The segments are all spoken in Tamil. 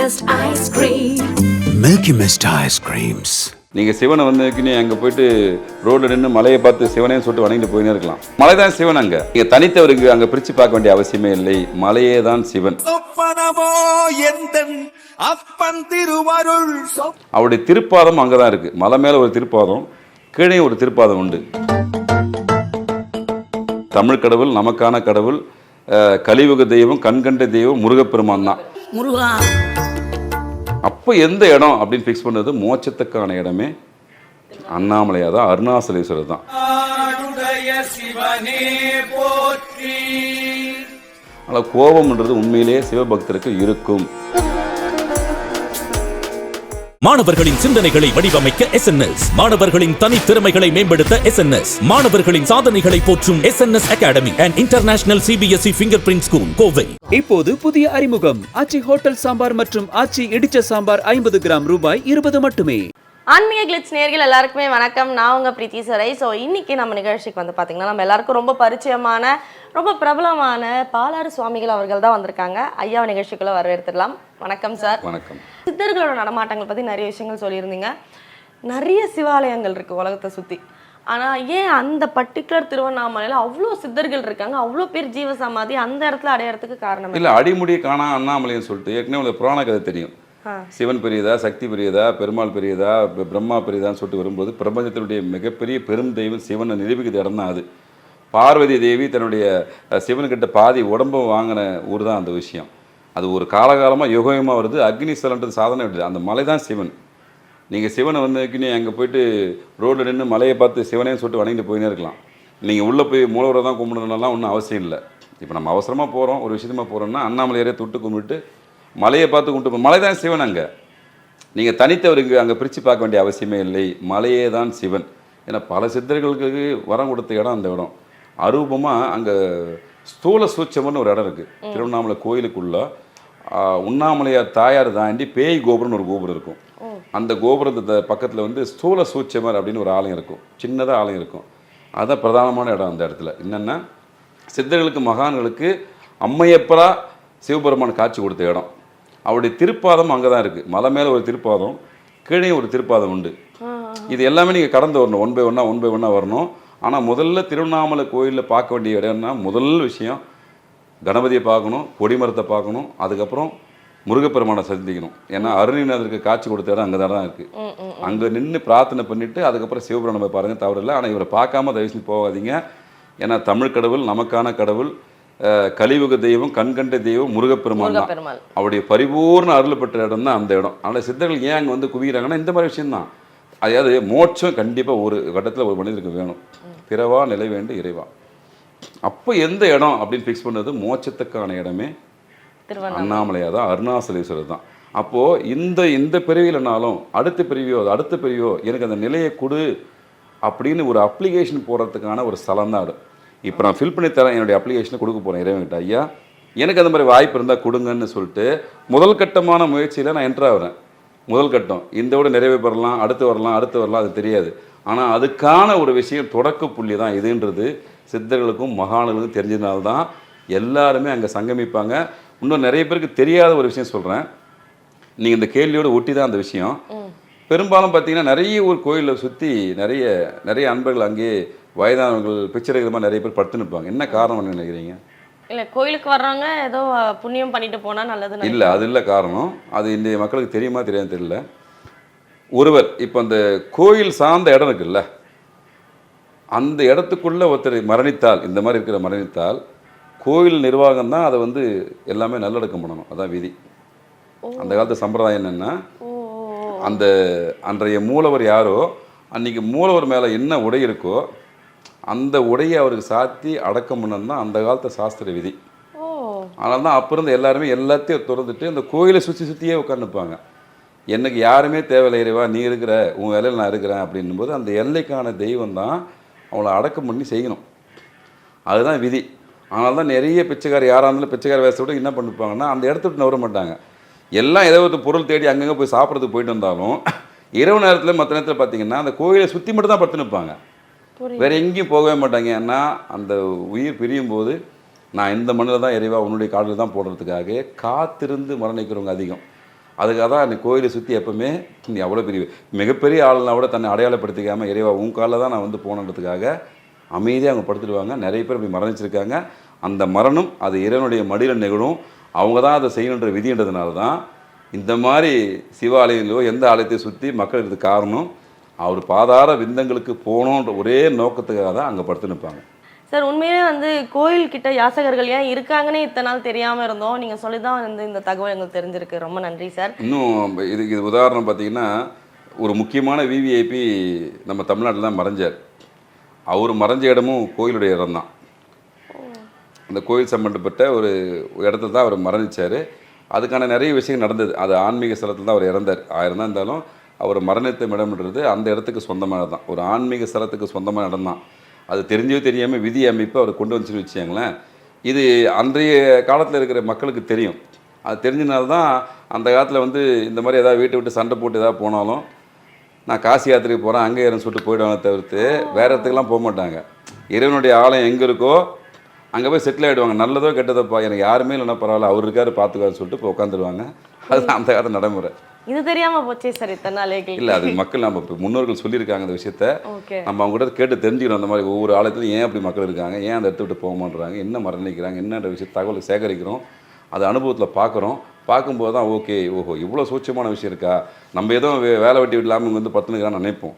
Cream. Milky Mist ice creams. நீங்கள் சிவனை வந்து அங்கே போயிட்டு ரோட்டில் நின்று மலையை பார்த்து சிவனேன்னு சொல்லிட்டு வணங்கிட்டு போயினே இருக்கலாம். மலை தான் சிவன் அங்கே. நீங்கள் தனித்தவருக்கு அங்கே பிரித்து பார்க்க வேண்டிய அவசியமே இல்லை. மலையே தான் சிவன் அவருடைய திருப்பாதம் அங்கே தான் இருக்குது மலை மேலே ஒரு திருப்பாதம் கீழே ஒரு திருப்பாதம் உண்டு. தமிழ் கடவுள் நமக்கான கடவுள் கலியுக தெய்வம் கண்கண்ட தெய்வம் முருகப்பெருமான் தான். முருகா. அப்போ எந்த இடம் அப்படின்னு ஃபிக்ஸ் பண்ணது? மோட்சத்துக்கான இடமே அண்ணாமலையா தான். அருணாசலேஸ்வரர் தான் ஆனால் கோபம்ன்றது உண்மையிலேயே சிவபக்தருக்கு இருக்கும். மாணவர்களின் சிந்தனைகளை வடிவமைக்க எஸ் மாணவர்களின் தனித்திறமைகளை மேம்படுத்த எஸ் மாணவர்களின் சாதனைகளை போற்றும் S academy and international CBSE fingerprint school Kovai இப்போது புதிய அறிமுகம். ஆச்சி ஹோட்டல் சாம்பார் மற்றும் ஆச்சி இடிச்ச சாம்பார் ஐம்பது கிராம் ரூபாய் இருபது மட்டுமே. ஆன்மீக கிளிட்ஸ் நேர்கள் எல்லாருக்குமே வணக்கம். நான் உங்கள் பிரீத்தி சரை. ஸோ இன்னைக்கு நம்ம நிகழ்ச்சிக்கு வந்து பார்த்தீங்கன்னா நம்ம எல்லாருக்கும் ரொம்ப பரிச்சயமான ரொம்ப பிரபலமான பாலாறு சுவாமிகள் அவர்கள் தான் வந்திருக்காங்க. ஐயா நிகழ்ச்சிக்குள்ள வரவேற்றுடலாம் வணக்கம் சார் வணக்கம். சித்தர்களோட நடமாட்டங்கள் பற்றி நிறைய விஷயங்கள் சொல்லியிருந்தீங்க. நிறைய சிவாலயங்கள் இருக்குது உலகத்தை சுற்றி ஆனால் ஏன் அந்த பர்டிகுலர் திருவண்ணாமலையில் அவ்வளோ சித்தர்கள் இருக்காங்க? அவ்வளோ பேர் ஜீவ சமாதி அந்த இடத்துல அடையறதுக்கு காரணம்? இல்லை அடிமுடி காணா அண்ணாமலைன்னு சொல்லிட்டு ஏற்கனவே உங்களுக்கு புராண கதை தெரியும். சிவன் பெரியதா சக்தி பெரியதா பெருமாள் பெரியதா பிரம்மா பெரியதான்னு சொல்லிட்டு வரும்போது பிரபஞ்சத்தினுடைய மிகப்பெரிய பெரும் தெய்வம் சிவனை நிரூபிக்கிற இடம் தான் அது. பார்வதி தேவி தன்னுடைய சிவன்கிட்ட சிவனுக்கிட்ட பாதி உடம்பு வாங்கின ஊர் தான் அந்த விஷயம். அது ஒரு காலகாலமாக யுகயுகமாக வருது அக்னிஸ்தலன்றது சாதனை விடுது அந்த மலை தான் சிவன். நீங்கள் சிவனை வந்து நீ அங்கே போயிட்டு ரோட்டில் நின்று மலையை பார்த்து சிவனேன்னு சொல்லிட்டு வணங்கிட்டு போயினே இருக்கலாம். நீங்கள் உள்ளே போய் மூலவரை தான் கும்பிடணும்லாம் ஒன்றும் அவசியம் இல்லை. இப்போ நம்ம அவசரமாக போகிறோம் ஒரு விஷயமா போகிறோம்னா அண்ணாமலையாரே தொட்டு கும்பிட்டு மலையை பார்த்து கும்பிட்டு மலை தான் சிவன் அங்கே. நீங்கள் தனித்தவருக்கு அங்கே பிரித்து பார்க்க வேண்டிய அவசியமே இல்லை. மலையே தான் சிவன். ஏன்னா பல சித்தர்களுக்கு வரம் கொடுத்த இடம் அந்த இடம். அரூபமாக அங்கே ஸ்தூல சூட்சமன்னு ஒரு இடம் இருக்குது திருவண்ணாமலை கோயிலுக்குள்ள உண்ணாமலையார் தாயார் தாண்டி பேய் கோபுரம்னு ஒரு கோபுரம் இருக்கும். அந்த கோபுரத்து பக்கத்தில் வந்து ஸ்தூல சூட்சமர் அப்படின்னு ஒரு ஆலயம் இருக்கும். சின்னதாக ஆலயம் இருக்கும். அதுதான் பிரதானமான இடம் அந்த இடத்துல. என்னென்னா சித்தர்களுக்கு மகான்களுக்கு அம்மையப்பரா சிவபெருமான் காட்சி கொடுத்த இடம். அவருடைய திருப்பாதம் அங்கே தான் இருக்குது மலை மேலே ஒரு திருப்பாதம் கீழே ஒரு திருப்பாதம் உண்டு. இது எல்லாமே நீங்கள் கடந்து வரணும். ஒன் பை ஒன்றா ஒன் பை ஒன்றா வரணும். ஆனால் முதல்ல திருவண்ணாமலை கோயிலில் பார்க்க வேண்டிய இடம்னா முதல் விஷயம் கணபதியை பார்க்கணும் கொடிமரத்தை பார்க்கணும் அதுக்கப்புறம் முருகப்பெருமானை சந்திக்கணும். ஏன்னா அருணிநாதருக்கு காட்சி கொடுத்த இடம் அங்கே தான் இருக்குது அங்கே நின்று பிரார்த்தனை பண்ணிவிட்டு அதுக்கப்புறம் சிவபுராணம் பாருங்கள் தவறில்லை ஆனால் இவரை பார்க்காம தயவு செஞ்சு போகாதீங்க. ஏன்னா தமிழ் கடவுள் நமக்கான கடவுள் கலியுக தெய்வம் கண்கண்ட தெய்வம் முருகப்பெருமான் தான். முருகப்பெருமாள். அவருடைய பரிபூர்ண அருள் பெற்ற இடம் தான் அந்த இடம். ஆனால் சித்தர்கள் ஏன் அங்கே வந்து குவிகிறாங்கன்னா இந்த மாதிரி விஷயம்தான். அதாவது மோட்சம் கண்டிப்பாக ஒரு கட்டத்தில் ஒரு மனிதருக்கு வேணும். பிறவா நிலை வேண்டும் இறைவா. அப்போ எந்த இடம் அப்படின்னு ஃபிக்ஸ் பண்ணது? மோட்சத்துக்கான இடமே திருவண்ணாமலை. அண்ணாமலையா தான் அருணாசலேஸ்வரர் தான். அப்போது இந்த இந்த பிறவியிலனாலும் அடுத்த பிறவியோ அது அடுத்த பிறவியோ எனக்கு அந்த நிலையை கொடு அப்படின்னு ஒரு அப்ளிகேஷன் போடுறதுக்கான ஒரு ஸ்தலம் தான் அது. இப்போ நான் ஃபில் பண்ணி தரேன் என்னுடைய அப்ளிகேஷனை கொடுக்க போகிறேன் இறைவன்கிட்ட. ஐயா எனக்கு அந்த மாதிரி வாய்ப்பு இருந்தால் கொடுங்கன்னு சொல்லிட்டு முதல் கட்டமான முயற்சியில் நான் என்ட்ரு ஆகிறேன். முதல் கட்டம். இந்த விட நிறைவு பெறலாம் அடுத்து வரலாம் அடுத்து வரலாம் அது தெரியாது. ஆனால் அதுக்கான ஒரு விஷயம் தொடக்க புள்ளி தான் இதுன்றது. சித்தர்களுக்கும் மகான்களுக்கும் தெரிஞ்சதுனால தான் எல்லாருமே அங்கே சங்கமிப்பாங்க. இன்னும் நிறைய பேருக்கு தெரியாத ஒரு விஷயம் சொல்கிறேன் நீங்கள் இந்த கேள்வியோட ஒட்டி தான் அந்த விஷயம். பெரும்பாலும் பார்த்தீங்கன்னா நிறைய ஒரு கோயிலை சுற்றி நிறைய நிறைய அன்பர்கள் அங்கேயே வயதானவர்கள் பிச்சரைகள் மாதிரி நிறைய பேர் படுத்து நிற்பாங்க என்ன காரணம் நினைக்கிறீங்க? இல்ல கோயிலுக்கு வர்றவங்க ஏதோ புண்ணியம் பண்ணிட்டு போனா நல்லது இல்லை அது இல்லை காரணம். அது இன்றைய மக்களுக்கு தெரியுமா தெரியாது தெரியல. ஒருவர் இப்போ அந்த கோயில் சார்ந்த இடம் இருக்குல்ல அந்த இடத்துக்குள்ள ஒருத்தர் மரணித்தால் இந்த மாதிரி இருக்கிற மரணித்தால் கோயில் நிர்வாகம் தான் அதை வந்து எல்லாமே நல்லடக்கம் பண்ணணும். அதான் விதி. அந்த காலத்து சம்பிரதாயம் என்னென்னா அந்த அன்றைய மூலவர் யாரோ அன்னைக்கு மூலவர் மேலே என்ன உடை இருக்கோ அந்த உடையை அவருக்கு சாத்தி அடக்கம் பண்ணணும் தான் அந்த காலத்து சாஸ்திர விதி. அதனால தான் அப்போ இருந்து எல்லாருமே எல்லாத்தையும் திறந்துட்டு அந்த கோயிலை சுற்றி சுற்றியே உட்காந்துப்பாங்க எனக்கு யாருமே தேவையில்லை இறைவா நீ இருக்கிற உன் வேலையில் நான் இருக்கிறேன் அப்படின்னும்போது அந்த எல்லைக்கான தெய்வம் தான் அவங்கள அடக்கம் பண்ணி செய்யணும். அதுதான் விதி. அதனால தான் நிறைய பிச்சைக்கார யாராக இருந்தாலும் பிச்சைக்கார வேசத்தோட என்ன பண்ணிப்பாங்கன்னா அந்த இடத்த விட்டு நவர மாட்டாங்க. எல்லாம் ஏதோ ஒரு பொருள் தேடி அங்கங்கே போய் சாப்பிட்றதுக்கு போயிட்டு வந்தாலும் இரவு நேரத்தில் மற்ற நேரத்தில் பார்த்தீங்கன்னா அந்த கோயிலை சுற்றி மட்டும் தான் படுத்து நிற்பாங்க வேற எங்கேயும் போகவே மாட்டாங்க. ஏன்னா அந்த உயிர் பிரியும் போது நான் இந்த மண்ணில் தான் இறைவா உன்னுடைய காலில் தான் போடுறதுக்காக காத்திருந்து மரணிக்கிறவங்க அதிகம். அதுக்காக தான் அந்த கோயிலை சுற்றி எப்பவுமே நீ அவ்வளோ பெரிய மிகப்பெரிய ஆளுனா கூட தன்னை அடையாளப்படுத்திக்காமல் இறைவா உன் காலில் தான் நான் வந்து போனன்றதுக்காக அமைதியாக அவங்க படுத்துடுவாங்க நிறைய பேர் அப்படி மரணிச்சிருக்காங்க. அந்த மரணம் அது இறைவனுடைய மடியில் நிகழும். அவங்க தான் அதை செய்யணுன்ற விதின்றதுனால தான் இந்த மாதிரி சிவாலயங்களோ எந்த ஆலயத்தை சுற்றி மக்கள் இதுக்கு காரணம். அவர் பாதார விந்தங்களுக்கு போகணுன்ற ஒரே நோக்கத்துக்காக தான் அங்கே படுத்து நிற்பாங்க சார் உண்மையிலே வந்து கோயில் கிட்ட யாசகர்கள் ஏன் இருக்காங்கன்னே இத்தனை நாள் தெரியாம இருந்தோம். நீங்க சொல்லி தான் வந்து இந்த தகவல் எங்களுக்கு தெரிஞ்சிருக்கு. ரொம்ப நன்றி சார். இன்னும் இதுக்கு இது உதாரணம் பார்த்தீங்கன்னா ஒரு முக்கியமான விவிஐபி நம்ம தமிழ்நாட்டில் தான் மறைஞ்சார். அவர் மறைஞ்ச இடமும் கோயிலுடைய இடம் தான். அந்த கோயில் சம்பந்தப்பட்ட ஒரு இடத்துல தான் அவர் மரணிச்சார். அதுக்கான நிறைய விஷயங்கள் நடந்தது. அது ஆன்மீக ஸ்தலத்தில் தான் அவர் இறந்தார். ஆயிரம் தான் இருந்தாலும் அவர் மரணித்த இடம்ன்றது அந்த இடத்துக்கு சொந்தமாக தான். ஒரு ஆன்மீக ஸ்தலத்துக்கு சொந்தமான இடம் தான். அது தெரிஞ்சோ தெரியாமல் விதி அமைப்பு அவர் கொண்டு வந்துச்சுன்னு வச்சுக்கோங்களேன். இது அன்றைய காலத்தில் இருக்கிற மக்களுக்கு தெரியும். அது தெரிஞ்சனால தான் அந்த காலத்தில் வந்து இந்த மாதிரி ஏதாவது வீட்டை விட்டு சண்டை போட்டு ஏதாவது போனாலும் நான் காசி யாத்திரைக்கு போகிறேன் அங்கே இறந்து சொல்லிட்டு போயிடுவாங்க தவிர்த்து வேறு இடத்துக்குலாம் போக மாட்டாங்க. இறைவனுடைய ஆலயம் எங்கே இருக்கோ அங்கே போய் செட்டில் ஆகிடுவாங்க நல்லதோ கெட்டதோப்பா எனக்கு யாருமே இல்லைன்னா பரவாயில்ல அவர் இருக்காரு பார்த்துக்காரு சொல்லிட்டு இப்போ உட்காந்துருவாங்க அதுதான் அந்த காலத்து நடைமுறை. இது தெரியாம போச்சே சார் இத்தனை நாள் இல்லை அது மக்கள் நம்ம இப்போ முன்னோர்கள் சொல்லியிருக்காங்க அந்த விஷயத்த. நம்ம அவங்க கிட்ட கேட்டு தெரிஞ்சுக்கணும் அந்த மாதிரி ஒவ்வொரு ஆலயத்துலையும் ஏன் அப்படி மக்கள் இருக்காங்க ஏன் அந்த இடத்த விட்டு போக மாட்டேறாங்க என்ன மரணிக்கிறாங்க என்னன்ற விஷயம் தகவலை சேகரிக்கிறோம் அது அனுபவத்தில் பார்க்குறோம். பார்க்கும்போது தான் ஓகே ஓஹோ இவ்வளோ சூட்சமான விஷயம் இருக்கா? நம்ம ஏதோ வே- வேலை வெட்டி இல்லாமல் இங்கே வந்து பத்துனுக்கிறான்னு நினைப்போம்.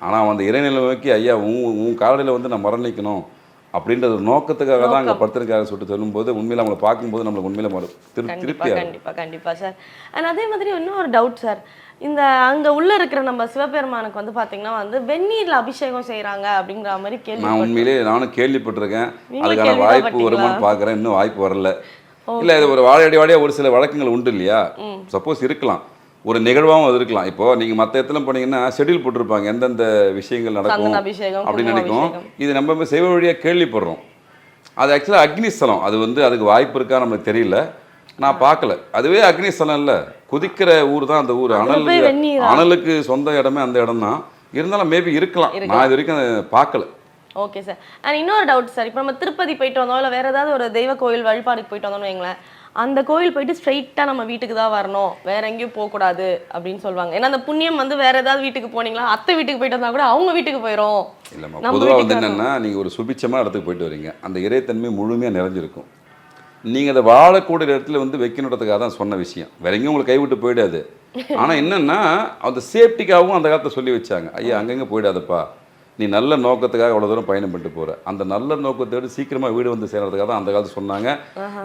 ஆனால் அந்த இறைநிலை நோக்கி ஐயா உன் உன் காலையில் வந்து நான் மரணிக்கணும். அப்படின்ற ஒரு நோக்கத்துக்காக தான் அங்கே படுத்திருக்காரு சொல்லிட்டு சொல்லும்போது உண்மையில் அவங்கள பார்க்கும்போது நம்மளுக்கு உண்மையில மறு திரு திருப்தி ஆகும் கண்டிப்பா கண்டிப்பா சார் அண்ட் அதே மாதிரி இன்னொரு டவுட் சார் இந்த அங்க உள்ள இருக்கிற நம்ம சிவபெருமானுக்கு வந்து பாத்தீங்கன்னா வந்து வெந்நீர்ல அபிஷேகம் செய்றாங்க அப்படிங்கிற மாதிரி கேள்வி நான் உண்மையிலே நானும் கேள்விப்பட்டிருக்கேன். அதுக்கான வாய்ப்பு? வருமான்னு பார்க்குறேன் இன்னும் வாய்ப்பு வரல. இல்லை இது ஒரு வாழையடி வாடியாக ஒரு சில வழக்கங்கள் உண்டு இல்லையா? சப்போஸ் இருக்கலாம். ஒரு நிகழ்வாகவும் அது இருக்கலாம் இப்போ நீங்கள் மற்ற இடத்துல போனீங்கன்னா ஷெட்யூல் போட்டிருப்பாங்க. எந்தெந்த விஷயங்கள் நடக்கும் அப்படின்னு நினைக்கும். இது நம்ம செய்வ வழியாக கேள்விப்படுறோம். அது ஆக்சுவலாக அக்னிஸ்தலம். அது வந்து அதுக்கு வாய்ப்பு இருக்கா நமக்கு தெரியல. நான் பார்க்கல. அதுவே அக்னிஸ்தலம் இல்லை. குதிக்கிற ஊர் தான் அந்த ஊர். போய் அனலுக்கு சொந்த இடமே அந்த இடம் தான். இருந்தாலும் மேபி இருக்கலாம். நான் இது வரைக்கும் பார்க்கல. ஓகே சார் அண்ட் இன்னொரு டவுட் சார் இப்போ நம்ம திருப்பதி போயிட்டு வந்தோம். இல்லை வேற ஏதாவது ஒரு தெய்வ கோயில் வழிபாடுக்கு போயிட்டு வந்தோம்னு வைங்களேன். அந்த கோயில் போயிட்டு ஸ்ட்ரைட்டாக நம்ம வீட்டுக்கு தான் வரணும். வேற எங்கேயும் போகக்கூடாது அப்படின்னு சொல்லுவாங்க. ஏன்னா அந்த புண்ணியம் வந்து வேற ஏதாவது வீட்டுக்கு போனீங்களா? அத்தை வீட்டுக்கு போயிட்டு வந்தா கூட அவங்க வீட்டுக்கு போயிடும் இல்லைம்மா பொதுவாக வந்து என்னென்னா நீங்கள் ஒரு சுபிச்சமான இடத்துக்கு போயிட்டு வரீங்க. அந்த இறைத்தன்மை முழுமையாக நிறைஞ்சிருக்கும். நீங்கள் அதை வாழக்கூடிய இடத்துல வந்து வைக்கணுன்றதுக்காக தான் சொன்ன விஷயம். வேற எங்கேயும் உங்களுக்கு கைவிட்டு போயிடாது. ஆனால் என்னென்னா அந்த சேஃப்டிக்காகவும் அந்த காலத்தை சொல்லி வச்சாங்க. ஐயா அங்கங்கே போயிடாதப்பா. நீ நல்ல நோக்கத்துக்காக அவ்வளோ தூரம் பயணம் பண்ணிட்டு போகிற அந்த நல்ல நோக்கத்தோடு சீக்கிரமாக வீடு வந்து சேர்றதுக்காக தான் அந்த காலத்து சொன்னாங்க.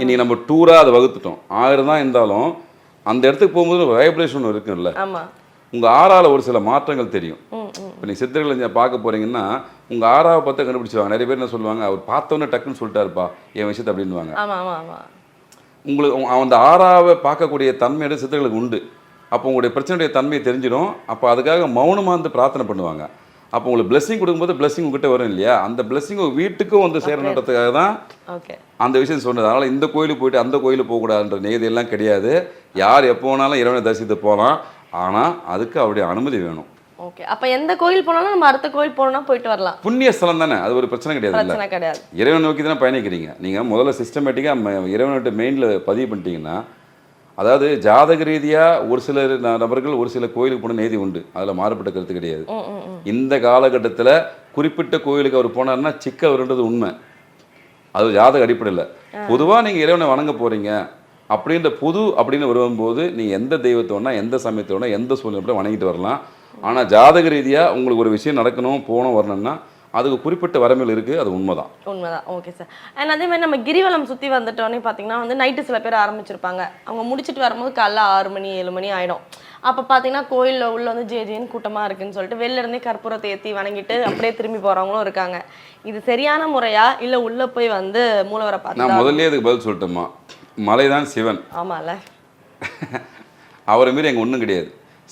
இன்னைக்கு நம்ம டூராக அதை வகுத்துட்டோம். ஆயிரம் தான் இருந்தாலும் அந்த இடத்துக்கு போகும்போது வைப்ரேஷன் ஒன்று இருக்குல்ல ஆமா. உங்கள் ஆறால ஒரு சில மாற்றங்கள் தெரியும். இப்போ நீங்கள் சித்தர்களை பார்க்க போறீங்கன்னா உங்கள் ஆறாவை பார்த்து கண்டுபிடிச்சிருவாங்க. நிறைய பேர் என்ன சொல்லுவாங்க அவர் பார்த்தோன்னே டக்குன்னு சொல்லிட்டாருப்பா என் விஷயத்தை ஆமா உங்களுக்கு உங்க- அந்த ஆறாவை பார்க்கக்கூடிய தன்மையோட சித்தர்களுக்கு உண்டு. அப்போ உங்களுடைய பிரச்சனையுடைய தன்மையை தெரிஞ்சிடும். அப்போ அதுக்காக மௌனமாக இருந்து பிரார்த்தனை பண்ணுவாங்க. அப்போ உங்களுக்கு blessing கொடுக்கும்போது blessing உங்ககிட்ட வரும் இல்லையா? அந்த உங்க வீட்டுக்கும் வந்து சேரணுன்றதுக்காக தான் அந்த விஷயம் சொன்னது. அதனால் இந்த கோயிலுக்கு போயிட்டு அந்த கோயிலுக்கு போகக்கூடாதுன்ற நியதி எல்லாம் கிடையாது. யார் எப்போ வேணாலும் இறைவனை தரிசித்து போகலாம். ஆனால் அதுக்கு அவருடைய அனுமதி வேணும். ஓகே அப்ப எந்த கோயில் போனாலும் நம்ம அடுத்த கோயில் போனோம்னா போயிட்டு வரலாம். புண்ணிய ஸ்தலம் தானே? அது ஒரு பிரச்சனை கிடையாது கிடையாது. இறைவன் நோக்கி தானே பயணிக்கிறீங்க. நீங்கள் முதல்ல சிஸ்டமேட்டிக்காக இறைவன்கிட்ட மெயினில் பதிவு பண்ணிட்டீங்கன்னா அதாவது ஜாதக ரீதியாக ஒரு சில ந- நபர்கள் ஒரு சில கோயிலுக்கு போன நேதி உண்டு. அதில் மாறுபட்ட கருத்து கிடையாது. இந்த காலகட்டத்தில் குறிப்பிட்ட கோயிலுக்கு அவர் போனார்னா சிக்க வருன்றது உண்மை. அது ஜாதக அடிப்படையில். பொதுவாக நீங்கள் இறைவனை வணங்க போகிறீங்க அப்படின்ற பொது அப்படின்னு வரும்போது நீங்கள் எந்த தெய்வத்தை வேணா எந்த சமயத்தை வேணா எந்த சூழ்நிலை கூட வணங்கிட்டு வரலாம். ஆனால் ஜாதக ரீதியாக உங்களுக்கு ஒரு விஷயம் நடக்கணும் போகணும் வரணும்னா அதுக்கு குறிப்பிட்ட வரம்பில் இருக்குது அது உண்மைதான். உண்மைதான். ஓகே சார் அண்ட் அதே மாதிரி நம்ம கிரிவலம் சுற்றி வந்துட்டோன்னே பார்த்தீங்கன்னா வந்து நைட்டு சில பேர் ஆரம்பிச்சிருப்பாங்க. அவங்க முடிச்சிட்டு வரும்போது காலைல ஆறு மணி ஏழு மணி ஆயிடும். அப்போ பார்த்தீங்கன்னா கோயிலில் உள்ள வந்து ஜே ஜேன்னு கூட்டமாக இருக்குன்னு சொல்லிட்டு வெளில இருந்தே கற்பூரத்தை ஏற்றி வணங்கிட்டு அப்படியே திரும்பி போகிறவங்களும் இருக்காங்க. இது சரியான முறையா இல்லை உள்ளே போய் வந்து மூலவரை நான் பார்த்து முதல்ல அதுக்கு பதில் சொல்லட்டுமா மலைதான் சிவன். ஆமாம்ல அவரை மீறி எங்க ஒன்றும் கிடையாது.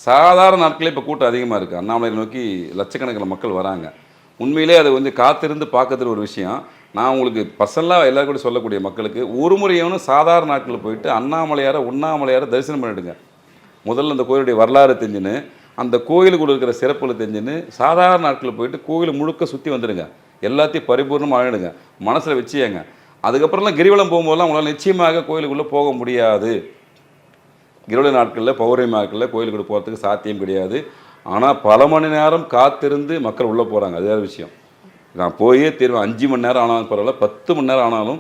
சாதாரண நாட்களே இப்போ கூட்டம் அதிகமாக இருக்குது அண்ணாமலை நோக்கி லட்சக்கணக்கில் மக்கள் வராங்க. உண்மையிலே அதை வந்து காத்திருந்து பார்க்கறது ஒரு விஷயம். நான் உங்களுக்கு பர்சனலாக எல்லாரும் கூட சொல்லக்கூடிய மக்களுக்கு ஒரு முறையானும் சாதாரண நாட்களில் போயிட்டு அண்ணாமலையாரை உண்ணாமலையாரை தரிசனம் பண்ணிடுங்க. முதல்ல அந்த கோயிலுடைய வரலாறு தெரிஞ்சுன்னு அந்த கோயிலுக்குள்ள இருக்கிற சிறப்புகளை தெரிஞ்சுன்னு சாதாரண நாட்களில் போயிட்டு கோயில் முழுக்க சுற்றி வந்துடுங்க. எல்லாத்தையும் பரிபூர்ணமாக ஆகிடுங்க மனசில் வச்சுயங்க அதுக்கப்புறம்லாம் கிரிவலம் போகும்போதெல்லாம் உங்களால் நிச்சயமாக கோயிலுக்குள்ளே போக முடியாது. கிரிவல நாட்களில் பௌர்ணமி நாட்களில் கோயிலுக்குள்ளே போகிறதுக்கு சாத்தியம் கிடையாது. ஆனால் பல மணி நேரம் காத்திருந்து மக்கள் உள்ளே போகிறாங்க அது வேறு விஷயம். நான் போயே தீர்வேன் அஞ்சு மணி நேரம் ஆனாலும் பரவாயில்ல. பத்து மணி நேரம் ஆனாலும்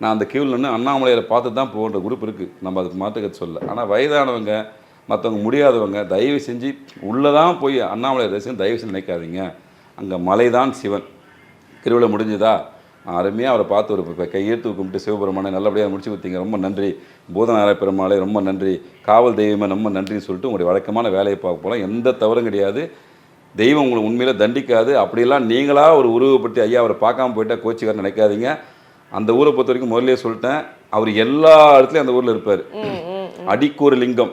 நான் அந்த கியூவில் நின்று அண்ணாமலையில் பார்த்து தான் போகிற குரூப் இருக்குது நம்ம அதுக்கு மாற்றுக்க சொல்ல. ஆனால் வயதானவங்க மற்றவங்க முடியாதவங்க தயவு செஞ்சு உள்ளே தான் போய் அண்ணாமலை தரிசனம் தயவு செஞ்சு நினைக்காதீங்க. அங்கே மலைதான் சிவன். திருவிழா முடிஞ்சுதா? அருமையாக அவரை பார்த்து ஒரு கையெழுத்து கும்பிட்டு சிவபெருமானை நல்லபடியாக முடிச்சு கொடுத்தீங்க. ரொம்ப நன்றி. பூதநாராய பெருமாளே ரொம்ப நன்றி. காவல் தெய்வமே ரொம்ப நன்றின்னு சொல்லிட்டு உங்களுடைய வழக்கமான வேலையை பார்க்க போகலாம் எந்த தவறும் கிடையாது. தெய்வம் உங்களை உண்மையில தண்டிக்காது. அப்படிலாம் நீங்களாக ஒரு உருவப்பட்டு ஐயா அவரை பார்க்காம போயிட்டா கோச்சிக்கார நினைக்காதீங்க. அந்த ஊரை பொறுத்த வரைக்கும் முதல்லயே சொல்லிட்டேன். அவர் எல்லா இடத்துலையும் அந்த ஊரில் இருப்பார். அடிக்கொரு லிங்கம்.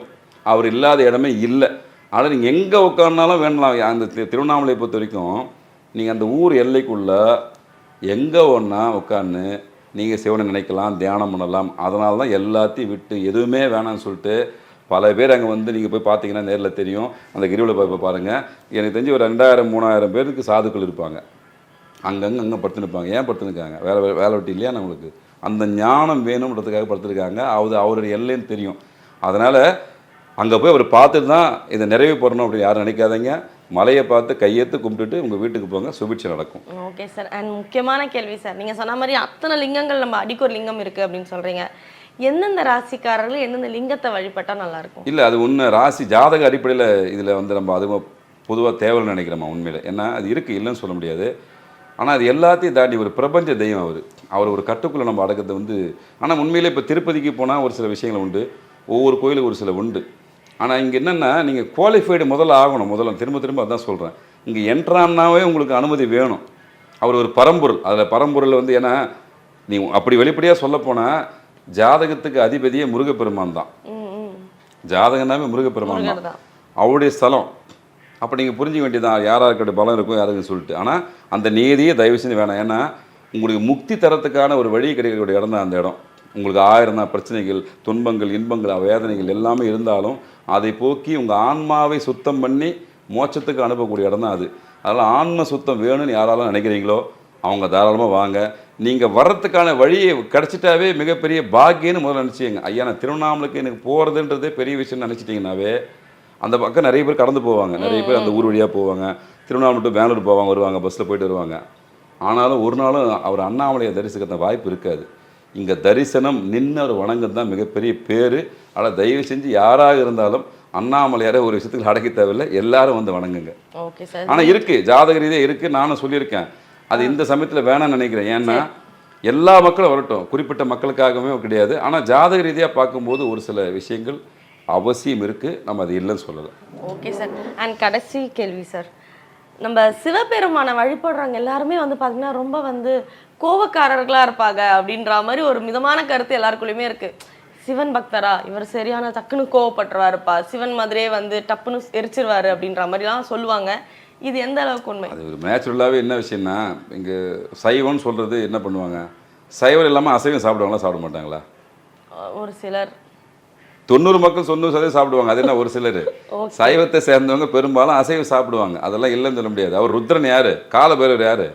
அவர் இல்லாத இடமே இல்லை. ஆனால் நீங்கள் எங்கே உட்கார்ந்தாலும் வேணலாம். அந்த திருவண்ணாமலையை பொறுத்த வரைக்கும் நீங்கள் அந்த ஊர் எல்லைக்குள்ள எங்கே ஒன்றா உட்காந்து நீங்கள் சிவனை நினைக்கலாம் தியானம் பண்ணலாம். அதனால தான் எல்லாத்தையும் விட்டு எதுவுமே வேணாம்னு சொல்லிட்டு பல பேர் அங்கே வந்து நீங்கள் போய் பார்த்தீங்கன்னா நேரில் தெரியும். அந்த கிரிவல போய் பாருங்கள் எனக்கு தெரிஞ்சு ஒரு ரெண்டாயிரம் மூணாயிரம் பேருக்கு சாதுக்கள் இருப்பாங்க. அங்கங்கே அங்கே படுத்துன்னு இருப்பாங்க ஏன் படுத்துனுக்காங்க வேலை வேலை வெட்டி இல்லையா நம்மளுக்கு? அந்த ஞானம் வேணும்ன்றதுக்காக படுத்துருக்காங்க. அது அவருடைய எல்லைன்னு தெரியும். அதனால் அங்கே போய் அவர் பார்த்துட்டு தான் இதை நிறைவு பண்ணணும் அப்படின்னு யாரும் நினைக்காதீங்க. மலையை பார்த்து கையெழுத்து கும்பிட்டுட்டு உங்கள் வீட்டுக்கு போங்க சுபிட்சை நடக்கும். ஓகே சார் அண்ட் முக்கியமான கேள்வி சார் நீங்கள் சொன்ன மாதிரி அத்தனை லிங்கங்கள் நம்ம அடிக்கு ஒரு லிங்கம் இருக்குது அப்படின்னு சொல்கிறீங்க எந்தெந்த ராசிக்காரர்கள் எந்தெந்த லிங்கத்தை வழிபட்டால் நல்லா இருக்கும்? இல்லை அது ஒன்று ராசி ஜாதக அடிப்படையில் இதில் வந்து நம்ம அது பொதுவாக தேவைன்னு நினைக்கிறோமா உண்மையில்? ஏன்னா அது இருக்குது இல்லைன்னு சொல்ல முடியாது. ஆனால் அது எல்லாத்தையும் தாண்டி ஒரு பிரபஞ்ச தெய்வம் அவர். அவர் ஒரு கட்டுக்குள்ளே நம்ம அடக்கிறது வந்து ஆனால் உண்மையிலே இப்போ திருப்பதிக்கு போனால் ஒரு சில விஷயங்கள் உண்டு. ஒவ்வொரு கோயிலுக்கு ஒரு சில உண்டு. ஆனால் இங்கே என்னென்னா நீங்கள் குவாலிஃபைடு முதல்ல ஆகணும். முதல்ல திரும்ப திரும்ப அதான் சொல்கிறேன் இங்கே என்ட்ரான்னாவே உங்களுக்கு அனுமதி வேணும். அவர் ஒரு பரம்பொருள். அதில் பரம்பொருள் வந்து ஏன்னா நீ அப்படி வெளிப்படையாக சொல்லப்போனால் ஜாதகத்துக்கு அதிபதியே முருகப்பெருமான் தான். ஜாதகம்னாவே முருகப்பெருமான் தான். அவருடைய ஸ்தலம். அப்போ நீங்கள் புரிஞ்சுக்க வேண்டியதான் யார் யாருக்கிட்ட பலம் இருக்கும் யாருக்குன்னு சொல்லிட்டு. ஆனால் அந்த நீதியை தயவு செஞ்சு வேணாம். ஏன்னா உங்களுக்கு முக்தி தரத்துக்கான ஒரு வழி கிடைக்கக்கூடிய இடம் தான் அந்த இடம். உங்களுக்கு ஆயிரம் பிரச்சனைகள் துன்பங்கள் இன்பங்கள் வேதனைகள் எல்லாமே இருந்தாலும் அதை போக்கி உங்கள் ஆன்மாவை சுத்தம் பண்ணி மோட்சத்துக்கு அனுப்பக்கூடிய இடம் தான் அது. அதனால் ஆன்ம சுத்தம் வேணும்னு யாராலும் நினைக்கிறீங்களோ அவங்க தாராளமாக வாங்க. நீங்கள் வர்றதுக்கான வழியை கிடச்சிட்டாவே மிகப்பெரிய பாக்கியன்னு முதல்ல நினச்சிங்க ஐயா நான் திருவண்ணாமலைக்கு எனக்கு போகிறதுன்றதே பெரிய விஷயம்னு நினச்சிட்டிங்கனாவே அந்த பக்கம் நிறைய பேர் கடந்து போவாங்க. நிறைய பேர் அந்த ஊர் வழியாக போவாங்க. திருவண்ணாமலை டு பெங்களூர் போவாங்க வருவாங்க பஸ்ஸில் போயிட்டு வருவாங்க. ஆனாலும் ஒரு நாளும் அவர் அண்ணாமலையை தரிசிக்கிற வாய்ப்பு இருக்காது. இங்கே தரிசனம் நின்று வணங்குறது தான் மிகப்பெரிய பேர். ஆனால் தயவு செஞ்சு யாராக இருந்தாலும் அண்ணாமலையாரை ஒரு விஷயத்துக்கு அடக்கி தேவையில்லை. எல்லாரும் வந்து வணங்குங்க. Okay sir. ஆனால் இருக்கு. ஜாதக ரீதியாக இருக்கு. நானும் சொல்லியிருக்கேன். அது இந்த சமயத்தில் வேணாம்னு நினைக்கிறேன். ஏன்னா எல்லா மக்களும் வரட்டும். குறிப்பிட்ட மக்களுக்காகவே கிடையாது. ஆனால் ஜாதக ரீதியாக பார்க்கும்போது ஒரு சில விஷயங்கள் அவசியம் இருக்கு. நம்ம அது இல்லைன்னு சொல்லலை. Okay sir. அண்ட் கடைசி கேள்வி சார். நம்ம சிவபெருமானை வழிபடுறவங்க எல்லாருமே வந்து பார்த்தீங்கன்னா ரொம்ப வந்து கோவக்காரர்களாக இருப்பாங்க அப்படின்ற மாதிரி ஒரு மிதமான கருத்து எல்லாருக்குள்ளேயுமே இருக்கு. சிவன் பக்தரா? இவர் சரியான டக்குன்னு கோவப்பட்டுருவாருப்பா. சிவன் மாதிரியே வந்து டப்புன்னு எரிச்சிருவாரு அப்படின்ற மாதிரிலாம் சொல்லுவாங்க. இது எந்த அளவுக்கு உண்மை? அது ஒரு நேச்சுரலாகவே என்ன விஷயம்னா இங்கே சைவம்னு சொல்கிறது என்ன பண்ணுவாங்க? சைவம் இல்லாமல் அசைவம் சாப்பிடுவாங்களா சாப்பிட மாட்டாங்களா? ஒரு சிலர். தொண்ணூறு மக்கள் தொண்ணூறு சதவீதம் சாப்பிடுவாங்க. அது என்ன ஒரு சிலர். சைவத்தை சேர்ந்தவங்க பெரும்பாலும் அசைவம் சாப்பிடுவாங்க. அதெல்லாம் இல்லைன்னு சொல்ல முடியாது. அவர் ருத்ரன் யாரு? காலபைரவர் யாரு?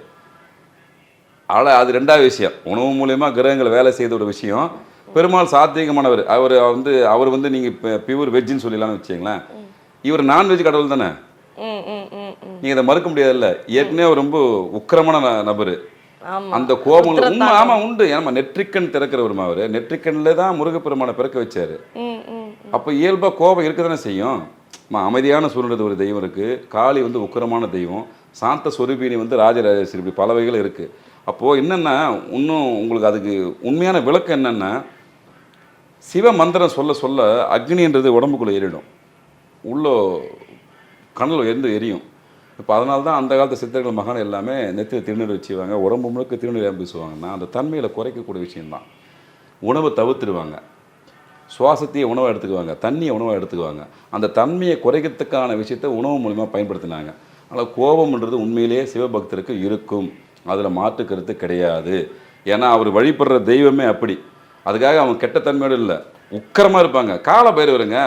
ஆனால் அது ரெண்டாவது விஷயம். உணவு மூலியமா கிரகங்கள் வேலை செய்த ஒரு விஷயம். பெருமாள் சாத்வீகமானவர். அவர் வந்து அவர் வந்து நீங்கள் இப்போ பியூர் வெஜ்ஜுன்னு சொல்லலாம்னு வச்சுங்களேன் இவர் நான்வெஜ் கடவுள் தானே? நீங்கள் இதை மறுக்க முடியாதுல்ல. ஏற்கனவே ரொம்ப உக்கிரமான நபர். அந்த கோபங்கள் உண்மை. ஆமாம் உண்டு. ஏன்னா நெற்றிக்கண் திறக்கிறவர் அவர் நெற்றிக்கண்ணில் தான் முருகப்பெருமானை பிறக்க வச்சாரு. அப்போ இயல்பாக கோபம் இருக்க தானே செய்யும் அமைதியான சூழ்நிலை ஒரு தெய்வம் இருக்குது காளி வந்து உக்கிரமான தெய்வம். சாந்த சொரூபினி வந்து ராஜராஜேஸ்வரி இப்படி பல வகைகள் இருக்குது அப்போது என்னென்னா இன்னும் உங்களுக்கு அதுக்கு உண்மையான விளக்கம் என்னென்னா சிவ மந்திரம் சொல்ல சொல்ல அக்னின்றது உடம்புக்குள்ளே ஏறிடும். உள்ளே கண்ணில் எரிந்து எரியும். இப்போ அதனால தான் அந்த காலத்து சித்தர்கள் மகான் எல்லாமே நெத்தியில் திருநீர் வச்சுவாங்க உடம்பு முழுக்க திருநீர் ஏன் அந்த தன்மையில் குறைக்கக்கூடிய விஷயம்தான். உணவை தவிர்த்துடுவாங்க. சுவாசத்தையே உணவாக எடுத்துக்குவாங்க தண்ணியை உணவாக எடுத்துக்குவாங்க. அந்த தன்மையை குறைக்கிறதுக்கான விஷயத்தை உணவு மூலிமா பயன்படுத்தினாங்க. ஆனால் கோபம்ன்றது உண்மையிலேயே சிவபக்தருக்கு இருக்கும். அதில் மாற்று கருத்து கிடையாது. ஏன்னா அவர் வழிபடுற தெய்வமே அப்படி. அதுக்காக அவன் கெட்ட தன்மையோடு இல்லை. உக்கரமாக இருப்பாங்க. கால பைரவருங்க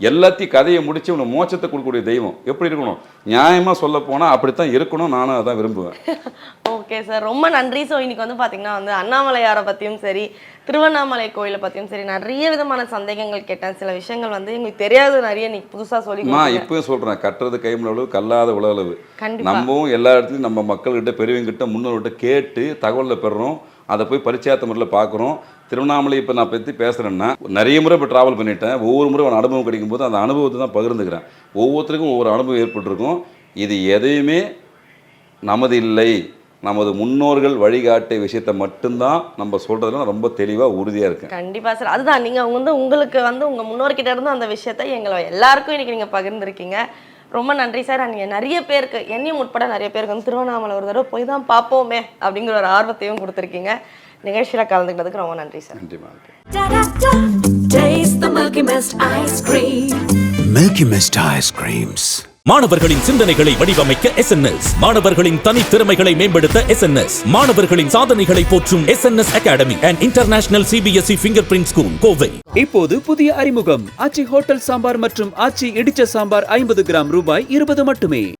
எல்லாத்தையும் கதையை முடிச்சு உனக்கு மோட்சத்தை கொடுக்கக்கூடிய தெய்வம். எப்படி இருக்கணும்? நியாயமாக சொல்ல போனால் அப்படித்தான் இருக்கணும் நானும் அதான் விரும்புவேன். ஓகே சார் ரொம்ப நன்றி. ஸோ இன்னைக்கு வந்து பார்த்தீங்கன்னா வந்து அண்ணாமலையாரை பற்றியும் சரி திருவண்ணாமலை கோயிலை பற்றியும் சரி நிறைய விதமான சந்தேகங்கள் கேட்டேன். சில விஷயங்கள் வந்து எங்களுக்கு தெரியாத. நிறைய இன்னைக்கு புதுசாக சொல்லி அம்மா கொடுத்தீங்க. இப்பவும் சொல்கிறேன் கட்டுறது கைமளவு கல்லாத உலகளவு. நம்மவும் எல்லா இடத்துலையும் நம்ம மக்கள்கிட்ட பெரியவங்கிட்ட முன்னோர்கிட்ட கேட்டு தகவலை பெறுறோம். அதை போய் பரிச்சயாத்த முறையில் பார்க்குறோம். திருவண்ணாமலை இப்போ நான் பற்றி பேசுகிறேன்னா நிறைய முறை இப்போ ட்ராவல் பண்ணிட்டேன். ஒவ்வொரு முறை ஒரு அனுபவம் கிடைக்கும்போது அந்த அனுபவத்தை தான் பகிர்ந்துக்கிறேன். ஒவ்வொருத்தருக்கும் ஒவ்வொரு அனுபவம் ஏற்பட்டிருக்கும். இது எதையுமே நமது இல்லை. நமது முன்னோர்கள் வழிகாட்டிய விஷயத்தை மட்டும்தான் நம்ம சொல்றதுல ரொம்ப தெளிவாக உறுதியாக இருக்கு கண்டிப்பா சார். அதுதான். நீங்க வந்து உங்களுக்கு வந்து உங்க முன்னோர்கிட்ட இருந்து அந்த விஷயத்த எங்களை எல்லாருக்கும் இன்னைக்கு நீங்க பகிர்ந்திருக்கீங்க. ரொம்ப நன்றி சார். நீங்க நிறைய பேருக்கு என்னையும் உட்பட நிறைய பேருக்கு வந்து திருவண்ணாமலை ஒரு தடவை போய் தான் பார்ப்போமே அப்படிங்கிற ஒரு ஆர்வத்தையும் கொடுத்துருக்கீங்க. நிகழ்ச்சியில கலந்துக்கிட்டதுக்கு ரொம்ப நன்றி sir. cream. Milky Mist ice creams. மாணவர்களின் சிந்தனைகளை வடிவமைக்க எஸ்என்எஸ் மாணவர்களின் தனித்திறமைகளை மேம்படுத்த எஸ்என்எஸ் மாணவர்களின் சாதனைகளை போற்றும் S N S academy and international CBSE fingerprint school Kovai இப்போது புதிய அறிமுகம். ஆச்சி ஹோட்டல் சாம்பார் மற்றும் ஆச்சி இடிச்ச சாம்பார் ஐம்பது கிராம் ரூபாய் இருபது மட்டுமே.